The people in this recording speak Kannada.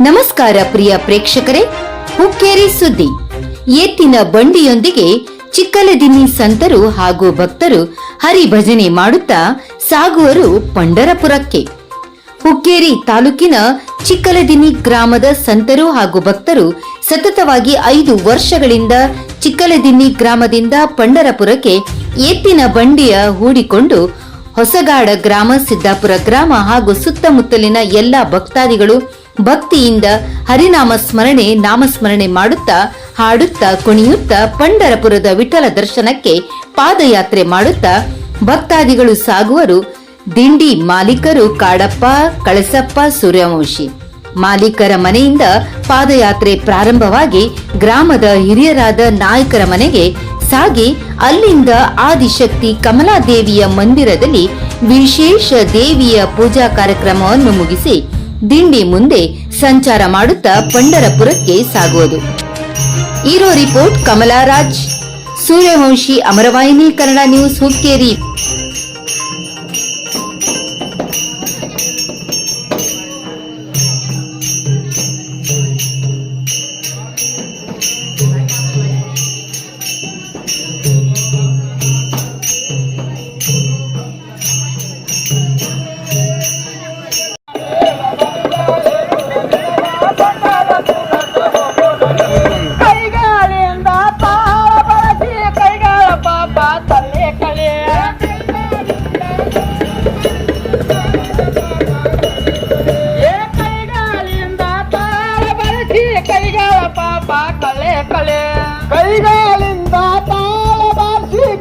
ನಮಸ್ಕಾರ ಪ್ರಿಯ ಪ್ರೇಕ್ಷಕರೇ, ಹುಕ್ಕೇರಿ ಸುದ್ದಿ. ಎತ್ತಿನ ಬಂಡಿಯೊಂದಿಗೆ ಚಿಕ್ಕಲದಿನ್ನಿ ಸಂತರು ಹಾಗೂ ಭಕ್ತರು ಹರಿ ಭಜನೆ ಮಾಡುತ್ತಾ ಸಾಗುವರು ಪಂಡರಪುರಕ್ಕೆ. ಹುಕ್ಕೇರಿ ತಾಲೂಕಿನ ಚಿಕ್ಕಲದಿನಿ ಗ್ರಾಮದ ಸಂತರು ಹಾಗೂ ಭಕ್ತರು ಸತತವಾಗಿ ಐದು ವರ್ಷಗಳಿಂದ ಚಿಕ್ಕಲದಿನ್ನಿ ಗ್ರಾಮದಿಂದ ಪಂಡರಪುರಕ್ಕೆ ಎತ್ತಿನ ಬಂಡಿಯ ಹೂಡಿಕೊಂಡು ಹೊಸಗಾಡ ಗ್ರಾಮ, ಸಿದ್ದಾಪುರ ಗ್ರಾಮ ಹಾಗೂ ಸುತ್ತಮುತ್ತಲಿನ ಎಲ್ಲ ಭಕ್ತಾದಿಗಳು ಭಕ್ತಿಯಿಂದ ಹರಿನಾಮ ಸ್ಮರಣೆ, ನಾಮಸ್ಮರಣೆ ಮಾಡುತ್ತಾ, ಹಾಡುತ್ತಾ, ಕುಣಿಯುತ್ತಾ ಪಂಡರಪುರದ ವಿಠಲ ದರ್ಶನಕ್ಕೆ ಪಾದಯಾತ್ರೆ ಮಾಡುತ್ತಾ ಭಕ್ತಾದಿಗಳು ಸಾಗುವರು. ದಿಂಡಿ ಮಾಲೀಕರು ಕಾಡಪ್ಪ, ಕಳಸಪ್ಪ, ಸೂರ್ಯವಂಶಿ. ಮಾಲೀಕರ ಮನೆಯಿಂದ ಪಾದಯಾತ್ರೆ ಪ್ರಾರಂಭವಾಗಿ ಗ್ರಾಮದ ಹಿರಿಯರಾದ ನಾಯಕರ ಮನೆಗೆ ಸಾಗಿ ಅಲ್ಲಿಂದ ಆದಿಶಕ್ತಿ ಕಮಲಾದೇವಿಯ ಮಂದಿರದಲ್ಲಿ ವಿಶೇಷ ದೇವಿಯ ಪೂಜಾ ಕಾರ್ಯಕ್ರಮವನ್ನು ಮುಗಿಸಿ ದಿಂಡಿ ಮುಂದೆ ಸಂಚಾರ ಮಾಡುತ್ತಾ ಪಂಡರಪುರಕ್ಕೆ ಸಾಗುವುದು. ಇರೋ ರಿಪೋರ್ಟ್ ಕಮಲಾರಾಜ್ ಸೂರ್ಯವಂಶಿ ಅಮರವಾಹಿನಿ ಕನ್ನಡ ನ್ಯೂಸ್ ಹುಕ್ಕೇರಿ.